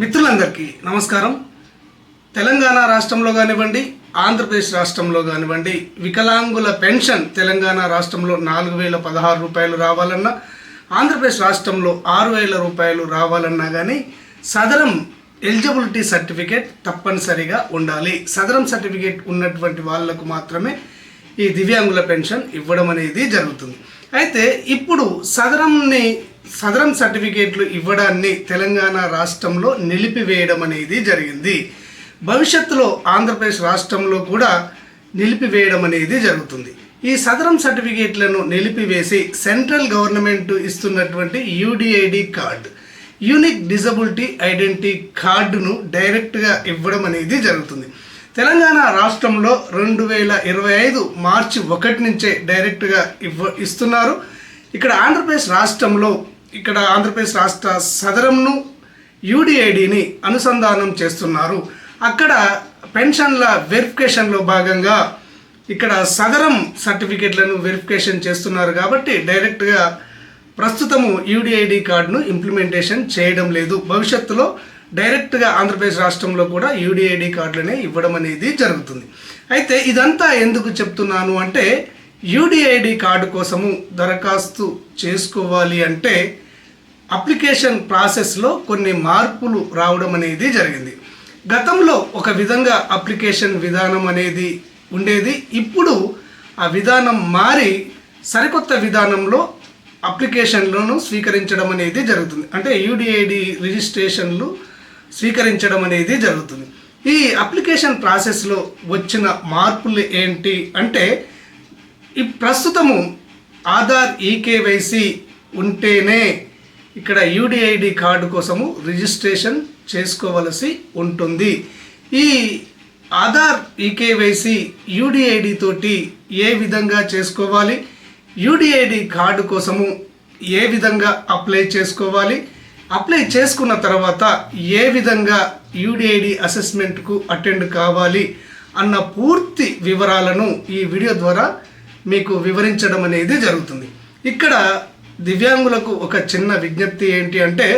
మిత్రులందరికీ నమస్కారం. తెలంగాణ రాష్ట్రంలో కానివ్వండి ఆంధ్రప్రదేశ్ రాష్ట్రంలో కానివ్వండి వికలాంగుల పెన్షన్ తెలంగాణ రాష్ట్రంలో నాలుగు వేల పదహారు రూపాయలు రావాలన్నా ఆంధ్రప్రదేశ్ రాష్ట్రంలో ఆరు వేల రూపాయలు రావాలన్నా కానీ సదరం ఎలిజిబిలిటీ సర్టిఫికేట్ తప్పనిసరిగా ఉండాలి. సదరం సర్టిఫికేట్ ఉన్నటువంటి వాళ్ళకు మాత్రమే ఈ దివ్యాంగుల పెన్షన్ ఇవ్వడం అనేది జరుగుతుంది. అయితే ఇప్పుడు సదరంని సదరం సర్టిఫికేట్లు ఇవ్వడాన్ని తెలంగాణ రాష్ట్రంలో నిలిపివేయడం అనేది జరిగింది. భవిష్యత్తులో ఆంధ్రప్రదేశ్ రాష్ట్రంలో కూడా నిలిపివేయడం అనేది జరుగుతుంది. ఈ సదరం సర్టిఫికేట్లను నిలిపివేసి సెంట్రల్ గవర్నమెంట్ ఇస్తున్నటువంటి UDID card unique disability identity కార్డును డైరెక్ట్గా ఇవ్వడం అనేది జరుగుతుంది. తెలంగాణ రాష్ట్రంలో రెండు వేల ఇరవై ఐదు మార్చి ఒకటి నుంచే డైరెక్ట్గా ఇవ్వ ఇస్తున్నారు. ఇక్కడ ఆంధ్రప్రదేశ్ రాష్ట్రంలో ఇక్కడ ఆంధ్రప్రదేశ్ రాష్ట్ర సదరంను యూడిఐడిని అనుసంధానం చేస్తున్నారు. అక్కడ పెన్షన్ల వెరిఫికేషన్లో భాగంగా ఇక్కడ సదరం సర్టిఫికెట్లను వెరిఫికేషన్ చేస్తున్నారు కాబట్టి డైరెక్ట్గా ప్రస్తుతము యూడిఐడి కార్డును ఇంప్లిమెంటేషన్ చేయడం లేదు. భవిష్యత్తులో డైరెక్ట్గా ఆంధ్రప్రదేశ్ రాష్ట్రంలో కూడా యూడిఐడి కార్డులనే ఇవ్వడం అనేది జరుగుతుంది. అయితే ఇదంతా ఎందుకు చెప్తున్నాను అంటే యూడిఐడి కార్డు కోసము దరఖాస్తు చేసుకోవాలి అంటే అప్లికేషన్ ప్రాసెస్లో కొన్ని మార్పులు రావడం అనేది జరిగింది. గతంలో ఒక విధంగా అప్లికేషన్ విధానం అనేది ఉండేది. ఇప్పుడు ఆ విధానం మారి సరికొత్త విధానంలో అప్లికేషన్లను స్వీకరించడం అనేది జరుగుతుంది. అంటే యూడిఐడి రిజిస్ట్రేషన్లు స్వీకరించడం అనేది జరుగుతుంది. ఈ అప్లికేషన్ ప్రాసెస్లో వచ్చిన మార్పులు ఏంటి అంటే ఈ ప్రస్తుతము ఆధార్ ఈకేవైసీ ఉంటేనే ఇక్కడ యూడిఐడి కార్డు కోసము రిజిస్ట్రేషన్ చేసుకోవలసి ఉంటుంది. ఈ ఆధార్ ఈకేవైసీ యూడిఐడి తోటి ఏ విధంగా చేసుకోవాలి? యూడిఐడి కార్డు కోసము ఏ విధంగా అప్లై చేసుకోవాలి? అప్లై చేసుకున్న తర్వాత ఏ విధంగా యూడిఐడి అసెస్మెంట్కు అటెండ్ కావాలి? అన్న పూర్తి వివరాలను ఈ వీడియో ద్వారా మీకు వివరించడం అనేది జరుగుతుంది. ఇక్కడ దివ్యాంగులకు ఒక చిన్న విజ్ఞప్తి ఏంటి అంటే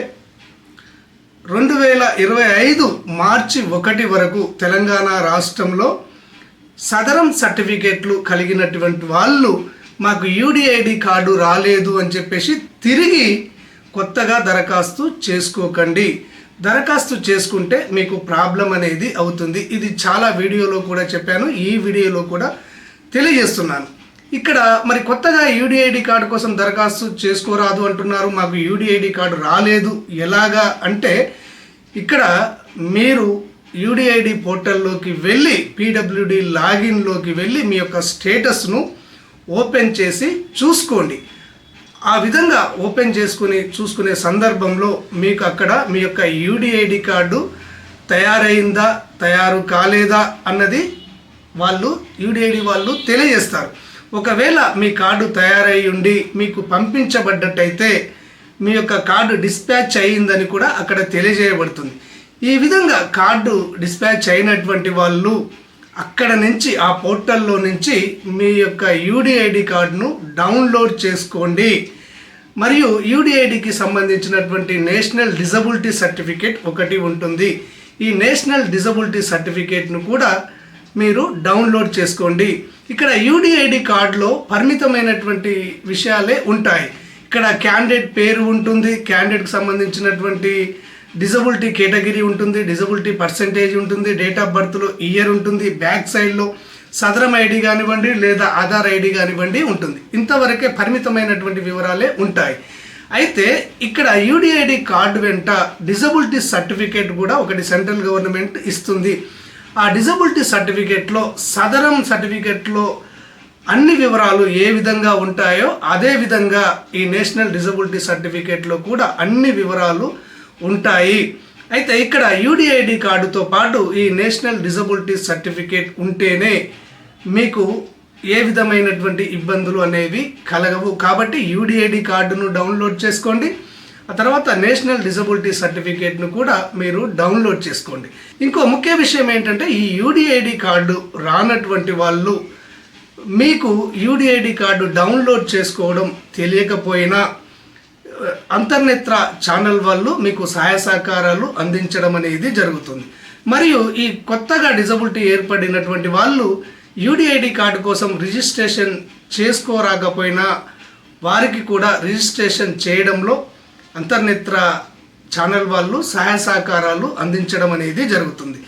రెండు వేల ఇరవై ఐదు మార్చి ఒకటి వరకు తెలంగాణ రాష్ట్రంలో సదరం సర్టిఫికేట్లు కలిగినటువంటి వాళ్ళు మాకు యూడిఐడి కార్డు రాలేదు అని చెప్పేసి తిరిగి కొత్తగా దరఖాస్తు చేసుకోకండి. దరఖాస్తు చేసుకుంటే మీకు ప్రాబ్లం అనేది అవుతుంది. ఇది చాలా వీడియోలో కూడా చెప్పాను. ఈ వీడియోలో కూడా తెలియజేస్తున్నాను. ఇక్కడ మరి కొత్తగా యూడిఐడి కార్డు కోసం దరఖాస్తు చేసుకోరాదు అంటున్నారు. మాకు యూడిఐడి కార్డు రాలేదు. ఎలాగా అంటే ఇక్కడ మీరు యూడిఐడి పోర్టల్లోకి వెళ్ళి పీడబ్ల్యూడి లాగిన్లోకి వెళ్ళి మీ యొక్క స్టేటస్ను ఓపెన్ చేసి చూసుకోండి. ఆ విధంగా ఓపెన్ చేసుకుని చూసుకునే సందర్భంలో మీకు అక్కడ మీ యొక్క యూడిఐడి కార్డు తయారైందా తయారు కాలేదా అన్నది వాళ్ళు యూడిఐడి వాళ్ళు తెలియజేస్తారు. ఒకవేళ మీ కార్డు తయారై ఉండి మీకు పంపించబడ్డట్టయితే మీ యొక్క కార్డు డిస్పాచ్ అయ్యిందని కూడా అక్కడ తెలియజేయబడుతుంది. ఈ విధంగా కార్డు డిస్పాచ్ అయినటువంటి వాళ్ళు అక్కడ నుంచి ఆ పోర్టల్లో నుంచి మీ యొక్క యూడిఐడి కార్డును డౌన్లోడ్ చేసుకోండి. మరియు యూడిఐడికి సంబంధించినటువంటి నేషనల్ డిజబిలిటీ సర్టిఫికేట్ ఒకటి ఉంటుంది. ఈ నేషనల్ డిజబిలిటీ సర్టిఫికేట్ను కూడా మీరు డౌన్లోడ్ చేసుకోండి. ఇక్కడ యూడిఐడి కార్డులో పరిమితమైనటువంటి విషయాలే ఉంటాయి. ఇక్కడ క్యాండిడేట్ పేరు ఉంటుంది క్యాండిడేట్కి సంబంధించినటువంటి డిజబిలిటీ కేటగిరీ ఉంటుంది డిజబిలిటీ పర్సంటేజ్ ఉంటుంది డేట్ ఆఫ్ బర్త్లో ఇయర్ ఉంటుంది బ్యాక్ సైడ్లో సదరం ఐడి కానివ్వండి లేదా ఆధార్ ఐడి కానివ్వండి ఉంటుంది. ఇంతవరకే పరిమితమైనటువంటి వివరాలే ఉంటాయి. అయితే ఇక్కడ యూడిఐడి కార్డు వెంట డిజబిలిటీ సర్టిఫికేట్ కూడా ఒకటి సెంట్రల్ గవర్నమెంట్ ఇస్తుంది. ఆ డిజబిలిటీ సర్టిఫికేట్లో సదరం సర్టిఫికేట్లో అన్ని వివరాలు ఏ విధంగా ఉంటాయో అదే విధంగా ఈ నేషనల్ డిజబిలిటీ సర్టిఫికేట్లో కూడా అన్ని వివరాలు ఉంటాయి. అయితే ఇక్కడ యూడిఐడి కార్డుతో పాటు ఈ నేషనల్ డిజబిలిటీ సర్టిఫికేట్ ఉంటేనే మీకు ఏ విధమైనటువంటి ఇబ్బందులు అనేవి కలగవు. కాబట్టి యూడిఐడి కార్డును డౌన్లోడ్ చేసుకోండి. ఆ తర్వాత నేషనల్ డిజబిలిటీ సర్టిఫికేట్ను కూడా మీరు డౌన్లోడ్ చేసుకోండి. ఇంకో ముఖ్య విషయం ఏంటంటే ఈ యూడిఐడి కార్డు రానటువంటి వాళ్ళు మీకు యూడిఐడి కార్డు డౌన్లోడ్ చేసుకోవడం తెలియకపోయినా అంతర్నేత్ర ఛానల్ వాళ్ళు మీకు సహాయ సహకారాలు అందించడం అనేది జరుగుతుంది. మరియు ఈ కొత్తగా డిజబిలిటీ ఏర్పడినటువంటి వాళ్ళు యూడిఐడి కార్డు కోసం రిజిస్ట్రేషన్ చేసుకోరాకపోయినా వారికి కూడా రిజిస్ట్రేషన్ చేయడంలో అంతర్నేత్ర ఛానల్ వాళ్ళు సహాయ సహకారాలు అందించడం అనేది జరుగుతుంది.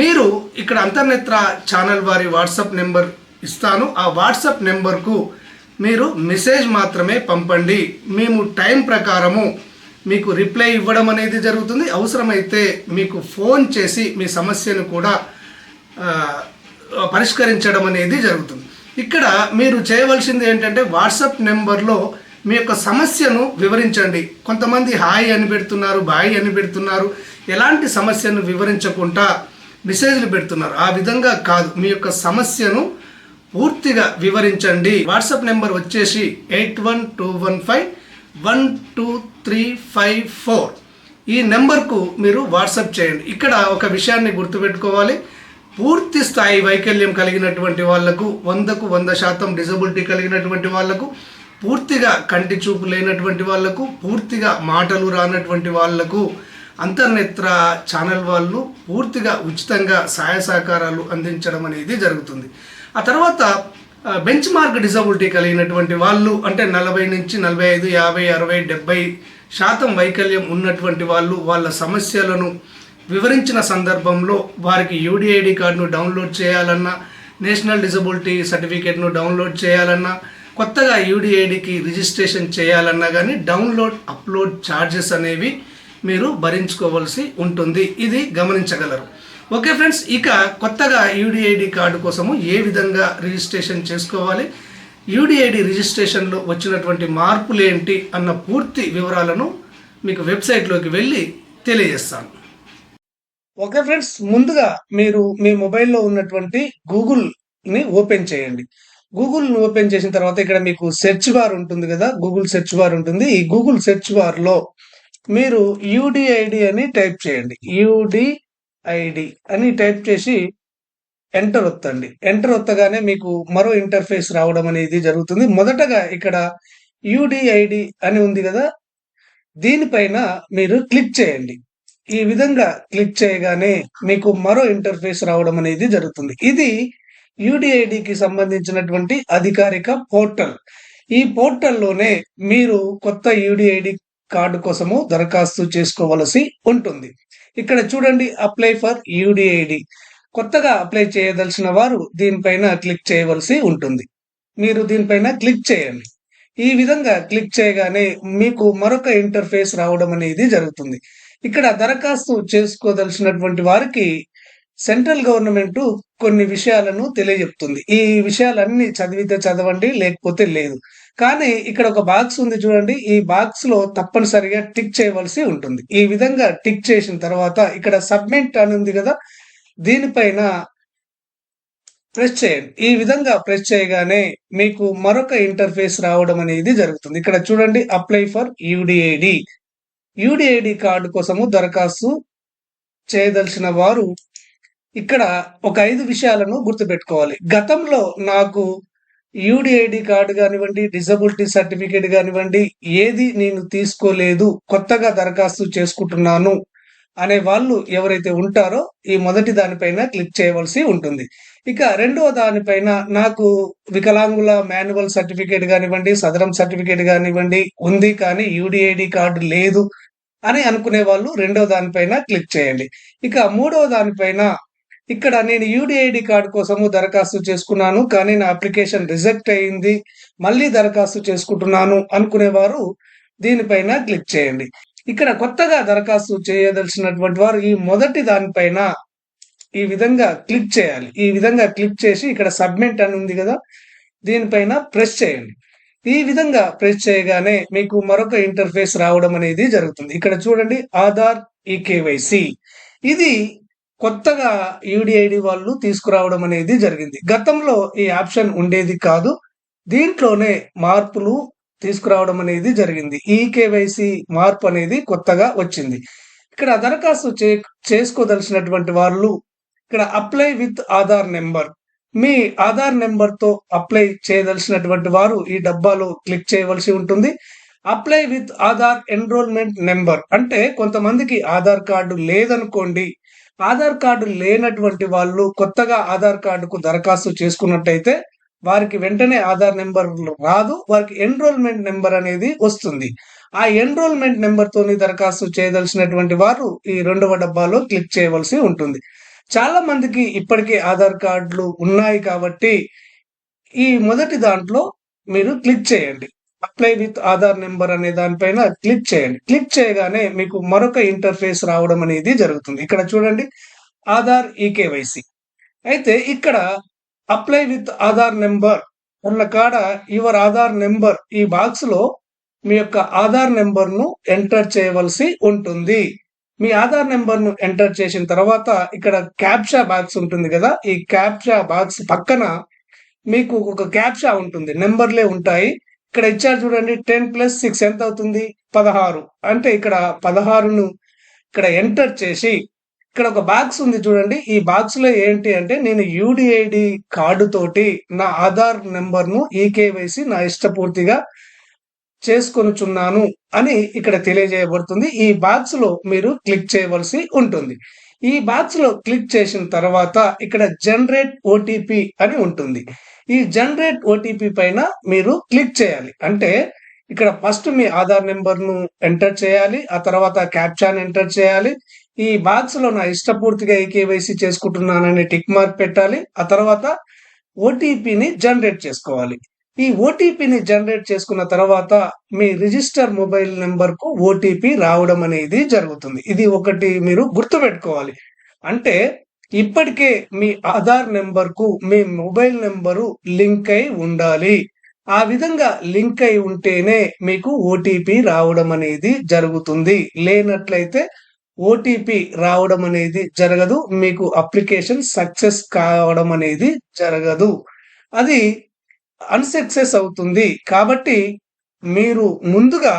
మీరు ఇక్కడ అంతర్నేత్ర ఛానల్ వారి వాట్సాప్ నెంబర్ ఇస్తాను. ఆ వాట్సాప్ నెంబర్కు మీరు మెసేజ్ మాత్రమే పంపండి. మేము టైం ప్రకారము మీకు రిప్లై ఇవ్వడం అనేది జరుగుతుంది. అవసరమైతే మీకు ఫోన్ చేసి మీ సమస్యను కూడా పరిష్కరించడం అనేది జరుగుతుంది. ఇక్కడ మీరు చేయవలసింది ఏంటంటే వాట్సాప్ నెంబర్లో మీ యొక్క సమస్యను వివరించండి. కొంతమంది హాయ్ అని పెడుతున్నారు బాయ్ అని పెడుతున్నారు. ఎలాంటి సమస్యను వివరించకుండా మెసేజ్లు పెడుతున్నారు. ఆ విధంగా కాదు. మీ యొక్క సమస్యను పూర్తిగా వివరించండి. వాట్సాప్ నెంబర్ వచ్చేసి eight one two one five one two three five four. ఈ నెంబర్కు మీరు వాట్సాప్ చేయండి. ఇక్కడ ఒక విషయాన్ని గుర్తుపెట్టుకోవాలి. పూర్తి స్థాయి వైకల్యం కలిగినటువంటి వాళ్ళకు వందకు వంద శాతం డిజబిలిటీ కలిగినటువంటి వాళ్ళకు పూర్తిగా కంటి చూపు లేనటువంటి వాళ్ళకు పూర్తిగా మాటలు రానటువంటి వాళ్ళకు అంతర్నేత్ర ఛానల్ వాళ్ళు పూర్తిగా ఉచితంగా సహాయ సహకారాలు అందించడం అనేది జరుగుతుంది. ఆ తర్వాత బెంచ్ మార్క్ డిసబిలిటీ కలిగినటువంటి వాళ్ళు అంటే నలభై నుంచి నలభై ఐదు యాభై అరవై డెబ్బై శాతం వైకల్యం ఉన్నటువంటి వాళ్ళు వాళ్ళ సమస్యలను వివరించిన సందర్భంలో వారికి యూడిఐడి కార్డును డౌన్లోడ్ చేయాలన్నా నేషనల్ డిజబిలిటీ సర్టిఫికేట్ను డౌన్లోడ్ చేయాలన్నా కొత్తగా యూడిఐడికి రిజిస్ట్రేషన్ చేయాలన్నా కానీ డౌన్లోడ్ అప్లోడ్ ఛార్జెస్ అనేవి మీరు భరించుకోవాల్సి ఉంటుంది. ఇది గమనించగలరు. ఓకే ఫ్రెండ్స్ ఇక కొత్తగా యూడిఐడి కార్డు కోసము ఏ విధంగా రిజిస్ట్రేషన్ చేసుకోవాలి యూడిఐడి రిజిస్ట్రేషన్లో వచ్చినటువంటి మార్పులు ఏంటి అన్న పూర్తి వివరాలను మీకు వెబ్సైట్లోకి వెళ్ళి తెలియజేస్తాను. ఓకే ఫ్రెండ్స్ ముందుగా మీరు మీ మొబైల్లో ఉన్నటువంటి గూగుల్ని ఓపెన్ చేయండి. గూగుల్ ఓపెన్ చేసిన తర్వాత ఇక్కడ మీకు సెర్చ్ బార్ ఉంటుంది కదా గూగుల్ సెర్చ్ బార్ ఉంటుంది. ఈ గూగుల్ సెర్చ్ బార్లో మీరు యూడిఐడి అని టైప్ చేయండి. యూడిఐడి అని టైప్ చేసి ఎంటర్ ఒత్తండి ఎంటర్ ఒత్తగానే మీకు మరో ఇంటర్ఫేస్ రావడం అనేది జరుగుతుంది. మొదటగా ఇక్కడ యూడిఐడి అని ఉంది కదా దీనిపైన మీరు క్లిక్ చేయండి. ఈ విధంగా క్లిక్ చేయగానే మీకు మరో ఇంటర్ఫేస్ రావడం అనేది జరుగుతుంది. ఇది యూడిఐడికి సంబంధించినటువంటి అధికారిక పోర్టల్. ఈ పోర్టల్లోనే మీరు కొత్త యూడిఐడి కార్డు కోసము దరఖాస్తు చేసుకోవలసి ఉంటుంది. ఇక్కడ చూడండి అప్లై ఫర్ యూడిఐడి. కొత్తగా అప్లై చేయదలిచిన వారు దీనిపైన క్లిక్ చేయవలసి ఉంటుంది. మీరు దీనిపైన క్లిక్ చేయండి. ఈ విధంగా క్లిక్ చేయగానే మీకు మరొక ఇంటర్ఫేస్ రావడం అనేది జరుగుతుంది. ఇక్కడ దరఖాస్తు చేసుకోదలిసినటువంటి వారికి సెంట్రల్ గవర్నమెంట్ కొన్ని విషయాలను తెలియజెప్తుంది. ఈ విషయాలన్నీ చదివితే చదవండి లేకపోతే లేదు. కానీ ఇక్కడ ఒక బాక్స్ ఉంది చూడండి. ఈ బాక్స్లో తప్పనిసరిగా టిక్ చేయవలసి ఉంటుంది. ఈ విధంగా టిక్ చేసిన తర్వాత ఇక్కడ సబ్మిట్ అని ఉంది కదా దీనిపైన ప్రెస్ చేయండి. ఈ విధంగా ప్రెస్ చేయగానే మీకు మరొక ఇంటర్ఫేస్ రావడం అనేది జరుగుతుంది. ఇక్కడ చూడండి apply for UDID UDID card కోసము దరఖాస్తు చేయదలిచిన వారు ఇక్కడ ఒక ఐదు విషయాలను గుర్తుపెట్టుకోవాలి. గతంలో నాకు యూడిఐడి కార్డు కానివ్వండి డిజబిలిటీ సర్టిఫికేట్ కానివ్వండి ఏది నేను తీసుకోలేదు కొత్తగా దరఖాస్తు చేసుకుంటున్నాను అనే వాళ్ళు ఎవరైతే ఉంటారో ఈ మొదటి దానిపైన క్లిక్ చేయవలసి ఉంటుంది. ఇక రెండవ దానిపైన నాకు వికలాంగుల మాన్యువల్ సర్టిఫికేట్ కానివ్వండి సదరం సర్టిఫికేట్ కానివ్వండి ఉంది కానీ యూడిఐడి కార్డు లేదు అని అనుకునే వాళ్ళు రెండవ దానిపైన క్లిక్ చేయండి. ఇక మూడవ దానిపైన ఇక్కడ నేను యూడిఐడి కార్డు కోసము దరఖాస్తు చేసుకున్నాను కానీ నా అప్లికేషన్ రిజెక్ట్ అయింది. మళ్ళీ దరఖాస్తు చేసుకుంటున్నాను అనుకునేవారు దీనిపైన క్లిక్ చేయండి. ఇక్కడ కొత్తగా దరఖాస్తు చేయదలిసినటువంటి వారు ఈ మొదటి దానిపైన ఈ విధంగా క్లిక్ చేయాలి. ఈ విధంగా క్లిక్ చేసి ఇక్కడ సబ్మిట్ అని ఉంది కదా దీనిపైన ప్రెస్ చేయండి. ఈ విధంగా ప్రెస్ చేయగానే మీకు మరొక ఇంటర్ఫేస్ రావడం అనేది జరుగుతుంది. ఇక్కడ చూడండి ఆధార్ ఈకేవైసి ఇది కొత్తగా యూడిఐడి వాళ్ళు తీసుకురావడం అనేది జరిగింది. గతంలో ఈ ఆప్షన్ ఉండేది కాదు. దీంట్లోనే మార్పులు తీసుకురావడం అనేది జరిగింది. ఈ కేవైసీ మార్పు అనేది కొత్తగా వచ్చింది. ఇక్కడ దరఖాస్తు చే చేసుకోదలిసినటువంటి వాళ్ళు ఇక్కడ అప్లై విత్ ఆధార్ నెంబర్. మీ ఆధార్ నెంబర్తో అప్లై చేయదలసినటువంటి వారు ఈ డబ్బాలో క్లిక్ చేయవలసి ఉంటుంది. Apply with Aadhaar enrolment number అంటే కొంతమందికి ఆధార్ కార్డు లేదనుకోండి ఆధార్ కార్డు లేనటువంటి వాళ్ళు కొత్తగా ఆధార్ కార్డుకు దరఖాస్తు చేసుకున్నట్టయితే వారికి వెంటనే ఆధార్ నెంబర్ రాదు వారికి ఎన్రోల్మెంట్ నెంబర్ అనేది వస్తుంది. ఆ ఎన్రోల్మెంట్ నెంబర్తోని దరఖాస్తు చేయదలసినటువంటి వారు ఈ రెండవ డబ్బాలో క్లిక్ చేయవలసి ఉంటుంది. చాలా మందికి ఇప్పటికే ఆధార్ కార్డులు ఉన్నాయి కాబట్టి ఈ మొదటి దాంట్లో మీరు క్లిక్ చేయండి. అప్లై విత్ ఆధార్ నెంబర్ అనే దానిపైన క్లిక్ చేయండి. క్లిక్ చేయగానే మీకు మరొక ఇంటర్ఫేస్ రావడం అనేది జరుగుతుంది. ఇక్కడ చూడండి ఆధార్ ఈకేవైసి అయితే ఇక్కడ అప్లై విత్ ఆధార్ నెంబర్ ఉన్న కాడ యువర్ ఆధార్ నెంబర్ ఈ బాక్స్లో మీ యొక్క ఆధార్ నెంబర్ను ఎంటర్ చేయవలసి ఉంటుంది. మీ ఆధార్ నెంబర్ను ఎంటర్ చేసిన తర్వాత ఇక్కడ క్యాప్షా బాక్స్ ఉంటుంది కదా ఈ క్యాప్షా బాక్స్ పక్కన మీకు ఒక క్యాప్షా ఉంటుంది. నెంబర్లే ఉంటాయి. ఇక్కడ ఇచ్చారు చూడండి టెన్ ప్లస్ సిక్స్ ఎంత అవుతుంది? పదహారు. అంటే ఇక్కడ పదహారును ఇక్కడ ఎంటర్ చేసి ఇక్కడ ఒక బాక్స్ ఉంది చూడండి. ఈ బాక్స్లో ఏంటి అంటే నేను యూడిఐడి కార్డు తోటి నా ఆధార్ నెంబర్ను ఈకేవైసి నా ఇష్టపూర్తిగా చేసుకొనుచున్నాను అని ఇక్కడ తెలియజేయబడుతుంది. ఈ బాక్స్లో మీరు క్లిక్ చేయవలసి ఉంటుంది. ఈ బాక్స్లో క్లిక్ చేసిన తర్వాత ఇక్కడ జనరేట్ ఓటీపీ అని ఉంటుంది. ఈ జనరేట్ ఓటీపీ పైన మీరు క్లిక్ చేయాలి. అంటే ఇక్కడ ఫస్ట్ మీ ఆధార్ నెంబర్ను ఎంటర్ చేయాలి. ఆ తర్వాత క్యాప్చాన్ ఎంటర్ చేయాలి. ఈ బాక్స్లో నా ఇష్టపూర్తిగా ఈకేవైసీ చేసుకుంటున్నానని టిక్ మార్క్ పెట్టాలి. ఆ తర్వాత ఓటీపీని జనరేట్ చేసుకోవాలి. ఈ ఓటీపీని జనరేట్ చేసుకున్న తర్వాత మీ రిజిస్టర్ మొబైల్ నెంబర్కు ఓటీపీ రావడం అనేది జరుగుతుంది. ఇది ఒకటి మీరు గుర్తుపెట్టుకోవాలి. అంటే ఇప్పటికే మీ ఆధార్ నెంబర్కు మీ మొబైల్ నెంబరు లింక్ అయి ఉండాలి. ఆ విధంగా లింక్ అయి ఉంటేనే మీకు ఓటీపీ రావడం అనేది జరుగుతుంది. లేనట్లయితే ఓటీపీ రావడం అనేది జరగదు. మీకు అప్లికేషన్ సక్సెస్ కావడం అనేది జరగదు. అది అన్సక్సెస్ అవుతుంది. కాబట్టి మీరు ముందుగా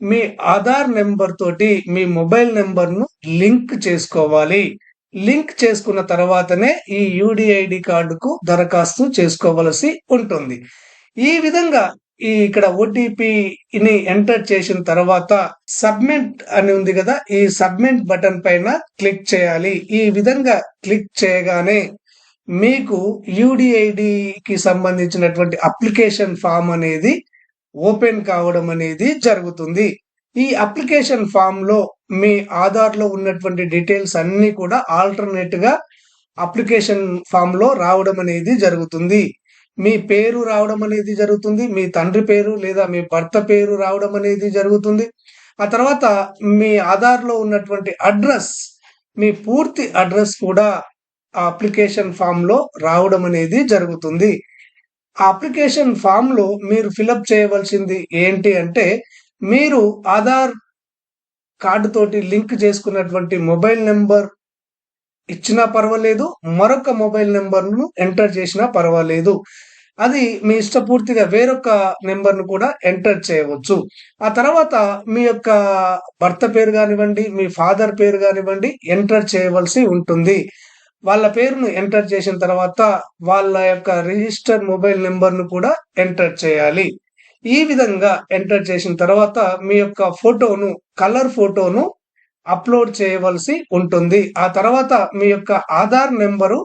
మీ ఆధార్ నెంబర్ తోటి మీ మొబైల్ నెంబర్ను లింక్ చేసుకోవాలి. లింక్ చేసుకున్న తర్వాతనే ఈ యూడిఐడి కార్డుకు దరఖాస్తు చేసుకోవలసి ఉంటుంది. ఈ విధంగా ఈ ఇక్కడ ఓటీపీని ఎంటర్ చేసిన తర్వాత సబ్మిట్ అని ఉంది కదా ఈ సబ్మిట్ బటన్ పైన క్లిక్ చేయాలి. ఈ విధంగా క్లిక్ చేయగానే మీకు యూడిఐడికి సంబంధించినటువంటి అప్లికేషన్ ఫామ్ అనేది ఓపెన్ కావడం అనేది జరుగుతుంది. ఈ అప్లికేషన్ ఫామ్లో మీ ఆధార్లో ఉన్నటువంటి డీటెయిల్స్ అన్ని కూడా ఆల్టర్నేట్గా అప్లికేషన్ ఫామ్లో రావడం అనేది జరుగుతుంది. మీ పేరు రావడం అనేది జరుగుతుంది. మీ తండ్రి పేరు లేదా మీ భర్త పేరు రావడం అనేది జరుగుతుంది. ఆ తర్వాత మీ ఆధార్లో ఉన్నటువంటి అడ్రస్ మీ పూర్తి అడ్రస్ కూడా అప్లికేషన్ ఫామ్లో రావడం అనేది జరుగుతుంది. ఆ అప్లికేషన్ ఫామ్లో మీరు ఫిలప్ చేయవలసింది ఏంటి అంటే మీరు ఆధార్ కార్డు తోటి లింక్ చేసుకున్నటువంటి మొబైల్ నెంబర్ ఇచ్చినా పర్వాలేదు మరొక మొబైల్ నెంబర్ను ఎంటర్ చేసినా పర్వాలేదు. అది మీ ఇష్టపూర్తిగా వేరొక నెంబర్ను కూడా ఎంటర్ చేయవచ్చు. ఆ తర్వాత మీ యొక్క భర్త పేరు కానివ్వండి మీ ఫాదర్ పేరు కానివ్వండి ఎంటర్ చేయవలసి ఉంటుంది. వాళ్ళ పేరును ఎంటర్ చేసిన తర్వాత వాళ్ళ యొక్క రిజిస్టర్ మొబైల్ నెంబర్ను కూడా ఎంటర్ చేయాలి. ఈ విధంగా ఎంటర్ చేసిన తర్వాత మీ యొక్క ఫోటోను కలర్ ఫోటోను అప్లోడ్ చేయవలసి ఉంటుంది. ఆ తర్వాత మీ యొక్క ఆధార్ నెంబరు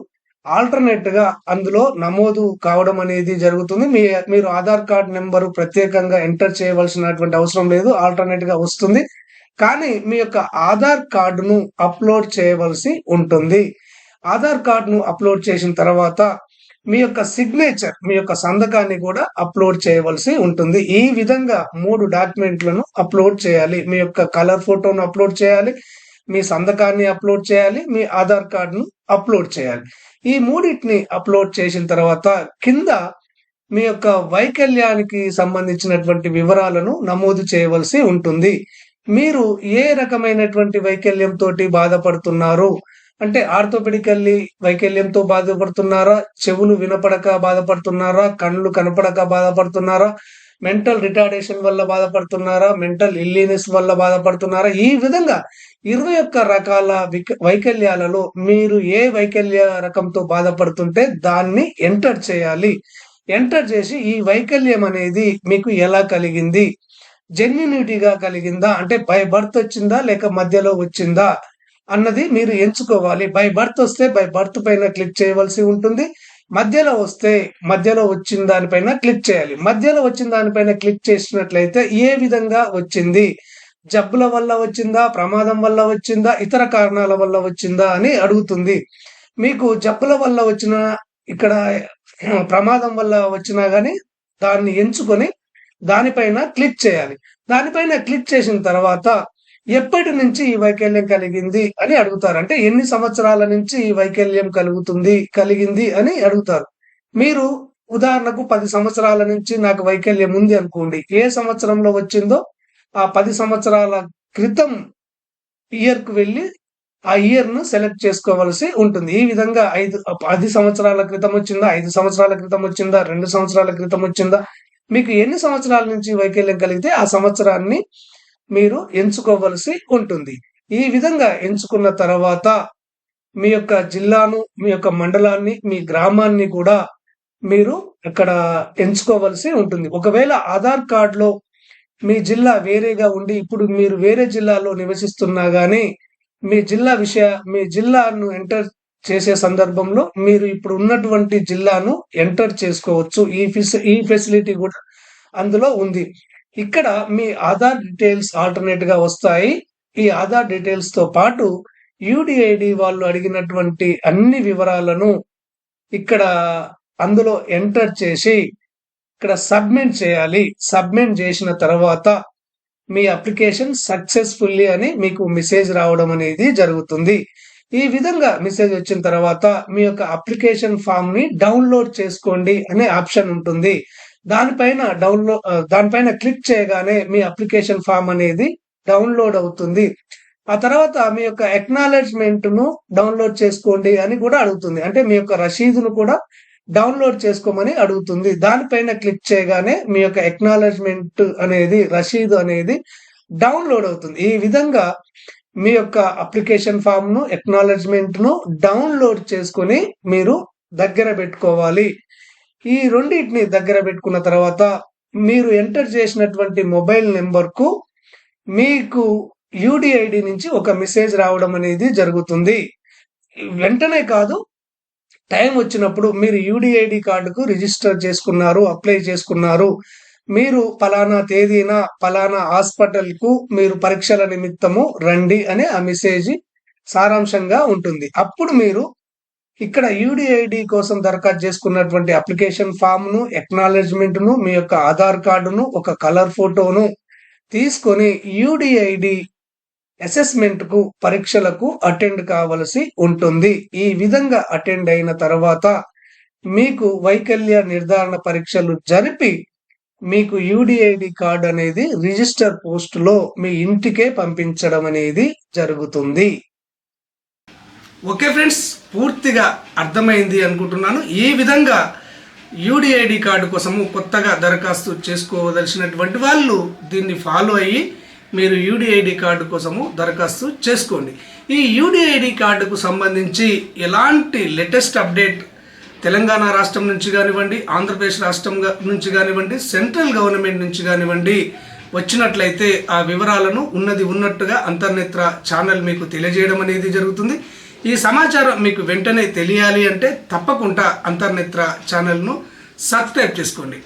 ఆల్టర్నేట్గా అందులో నమోదు కావడం అనేది జరుగుతుంది. మీ మీరు ఆధార్ కార్డ్ నెంబరు ప్రత్యేకంగా ఎంటర్ చేయవలసినటువంటి అవసరం లేదు ఆల్టర్నేట్గా వస్తుంది. కానీ మీ యొక్క ఆధార్ కార్డును అప్లోడ్ చేయవలసి ఉంటుంది. ఆధార్ కార్డును అప్లోడ్ చేసిన తర్వాత మీ యొక్క సిగ్నేచర్ మీ యొక్క సంతకాన్ని కూడా అప్లోడ్ చేయవలసి ఉంటుంది. ఈ విధంగా మూడు డాక్యుమెంట్లను అప్లోడ్ చేయాలి. మీ యొక్క కలర్ ఫోటోను అప్లోడ్ చేయాలి మీ సంతకాన్ని అప్లోడ్ చేయాలి మీ ఆధార్ కార్డును అప్లోడ్ చేయాలి. ఈ మూడింటిని అప్లోడ్ చేసిన తర్వాత కింద మీ యొక్క వైకల్యానికి సంబంధించినటువంటి వివరాలను నమోదు చేయవలసి ఉంటుంది. మీరు ఏ రకమైనటువంటి వైకల్యంతో బాధపడుతున్నారు? అంటే ఆర్థోపెడికల్లీ వైకల్యంతో బాధపడుతున్నారా? చెవులు వినపడక బాధపడుతున్నారా? కళ్ళు కనపడక బాధపడుతున్నారా? మెంటల్ రిటార్డేషన్ వల్ల బాధపడుతున్నారా? మెంటల్ ఇల్లీనెస్ వల్ల బాధపడుతున్నారా? ఈ విధంగా ఇరవై ఒక్క రకాల వైకల్యాలలో మీరు ఏ వైకల్య రకంతో బాధపడుతుంటే దాన్ని ఎంటర్ చేయాలి. ఎంటర్ చేసి ఈ వైకల్యం అనేది మీకు ఎలా కలిగింది? జెన్యునిటీగా కలిగిందా? అంటే బై బర్త్ వచ్చిందా? లేక మధ్యలో వచ్చిందా? అన్నది మీరు ఎంచుకోవాలి. బై బర్త్ వస్తే బై బర్త్ పైన క్లిక్ చేయవలసి ఉంటుంది. మధ్యలో వస్తే మధ్యలో వచ్చిన దానిపైన క్లిక్ చేయాలి. మధ్యలో వచ్చిన దానిపైన క్లిక్ చేసినట్లయితే ఏ విధంగా వచ్చింది? జబ్బుల వల్ల వచ్చిందా? ప్రమాదం వల్ల వచ్చిందా? ఇతర కారణాల వల్ల వచ్చిందా అని అడుగుతుంది. మీకు జబ్బుల వల్ల వచ్చిన ఇక్కడ ప్రమాదం వల్ల వచ్చినా కానీ దాన్ని ఎంచుకొని దానిపైన క్లిక్ చేయాలి. దానిపైన క్లిక్ చేసిన తర్వాత ఎప్పటి నుంచి ఈ వైకల్యం కలిగింది అని అడుగుతారు. అంటే ఎన్ని సంవత్సరాల నుంచి ఈ వైకల్యం కలుగుతుంది కలిగింది అని అడుగుతారు. మీరు ఉదాహరణకు పది సంవత్సరాల నుంచి నాకు వైకల్యం ఉంది అనుకోండి. ఏ సంవత్సరంలో వచ్చిందో ఆ పది సంవత్సరాల క్రితం ఇయర్కు వెళ్ళి ఆ ఇయర్ను సెలెక్ట్ చేసుకోవాల్సి ఉంటుంది. ఈ విధంగా ఐదు పది సంవత్సరాల క్రితం వచ్చిందా ఐదు సంవత్సరాల క్రితం వచ్చిందా రెండు సంవత్సరాల క్రితం వచ్చిందా మీకు ఎన్ని సంవత్సరాల నుంచి వైకల్యం కలిగితే ఆ సంవత్సరాన్ని మీరు ఎంచుకోవలసి ఉంటుంది. ఈ విధంగా ఎంచుకున్న తర్వాత మీ యొక్క జిల్లాను మీ యొక్క మండలాన్ని మీ గ్రామాన్ని కూడా మీరు ఇక్కడ ఎంచుకోవలసి ఉంటుంది. ఒకవేళ ఆధార్ కార్డులో మీ జిల్లా వేరేగా ఉండి ఇప్పుడు మీరు వేరే జిల్లాలో నివసిస్తున్నా గానీ మీ జిల్లా విషయ మీ జిల్లాను ఎంటర్ చేసే సందర్భంలో మీరు ఇప్పుడు ఉన్నటువంటి జిల్లాను ఎంటర్ చేసుకోవచ్చు. ఈ ఫిస్ ఈ ఫెసిలిటీ కూడా అందులో ఉంది. ఇక్కడ మీ ఆధార్ డీటెయిల్స్ ఆల్టర్నేట్గా వస్తాయి. ఈ ఆధార్ డీటెయిల్స్తో పాటు యూడిఐడి వాళ్ళు అడిగినటువంటి అన్ని వివరాలను ఇక్కడ అందులో ఎంటర్ చేసి ఇక్కడ సబ్మిట్ చేయాలి. సబ్మిట్ చేసిన తర్వాత మీ అప్లికేషన్ సక్సెస్ఫుల్లీ అని మీకు మెసేజ్ రావడం అనేది జరుగుతుంది. ఈ విధంగా మెసేజ్ వచ్చిన తర్వాత మీ యొక్క అప్లికేషన్ ఫామ్ని డౌన్లోడ్ చేసుకోండి అనే ఆప్షన్ ఉంటుంది. దానిపైన డౌన్లోడ్ దానిపైన క్లిక్ చేయగానే మీ అప్లికేషన్ ఫామ్ అనేది డౌన్లోడ్ అవుతుంది. ఆ తర్వాత మీ యొక్క ఎక్నాలెడ్జ్మెంట్ను డౌన్లోడ్ చేసుకోండి అని కూడా అడుగుతుంది. అంటే మీ యొక్క రసీదును కూడా డౌన్లోడ్ చేసుకోమని అడుగుతుంది. దానిపైన క్లిక్ చేయగానే మీ యొక్క ఎక్నాలెడ్జ్మెంట్ అనేది రసీదు అనేది డౌన్లోడ్ అవుతుంది. ఈ విధంగా మీ యొక్క అప్లికేషన్ ఫామ్ను ఎక్నాలెడ్జ్మెంట్ను డౌన్లోడ్ చేసుకొని మీరు దగ్గర పెట్టుకోవాలి. ఈ రెండింటిని దగ్గర పెట్టుకున్న తర్వాత మీరు ఎంటర్ చేసినటువంటి మొబైల్ నెంబర్కు మీకు యూడిఐడి నుంచి ఒక మెసేజ్ రావడం అనేది జరుగుతుంది. వెంటనే కాదు టైం వచ్చినప్పుడు మీరు యూడిఐడి కార్డుకు రిజిస్టర్ చేసుకున్నారు అప్లై చేసుకున్నారు. మీరు పలానా తేదీన పలానా హాస్పిటల్కు మీరు పరీక్షల నిమిత్తము రండి అనే ఆ మెసేజ్ సారాంశంగా ఉంటుంది. అప్పుడు మీరు ఇక్కడ యూడిఐడి కోసం దరఖాస్తు చేసుకున్నటువంటి అప్లికేషన్ ఫామ్ను ఎక్నాలెడ్జ్మెంట్ను మీ యొక్క ఆధార్ కార్డును ఒక కలర్ ఫోటోను తీసుకొని యూడిఐడి అసెస్మెంట్కు పరీక్షలకు అటెండ్ కావలసి ఉంటుంది. ఈ విధంగా అటెండ్ అయిన తర్వాత మీకు వైకల్య నిర్ధారణ పరీక్షలు జరిపి మీకు యూడిఐడి కార్డు అనేది రిజిస్టర్ పోస్ట్లో మీ ఇంటికే పంపించడం అనేది జరుగుతుంది. ఓకే ఫ్రెండ్స్ పూర్తిగా అర్థమైంది అనుకుంటున్నాను. ఈ విధంగా యూడిఐడి కార్డు కోసము కొత్తగా దరఖాస్తు చేసుకోవలసినటువంటి వాళ్ళు దీన్ని ఫాలో అయ్యి మీరు యూడిఐడి కార్డు కోసము దరఖాస్తు చేసుకోండి. ఈ యూడిఐడి కార్డుకు సంబంధించి ఎలాంటి లేటెస్ట్ అప్డేట్ తెలంగాణ రాష్ట్రం నుంచి కానివ్వండి ఆంధ్రప్రదేశ్ రాష్ట్రం నుంచి కానివ్వండి సెంట్రల్ గవర్నమెంట్ నుంచి కానివ్వండి వచ్చినట్లయితే ఆ వివరాలను ఉన్నది ఉన్నట్టుగా అంతర్నేత్ర ఛానల్ మీకు తెలియజేయడం అనేది జరుగుతుంది. ఈ సమాచారం మీకు వెంటనే తెలియాలి అంటే తప్పకుండా అంతర్నేత్ర ఛానల్ను సబ్స్క్రైబ్ చేసుకోండి.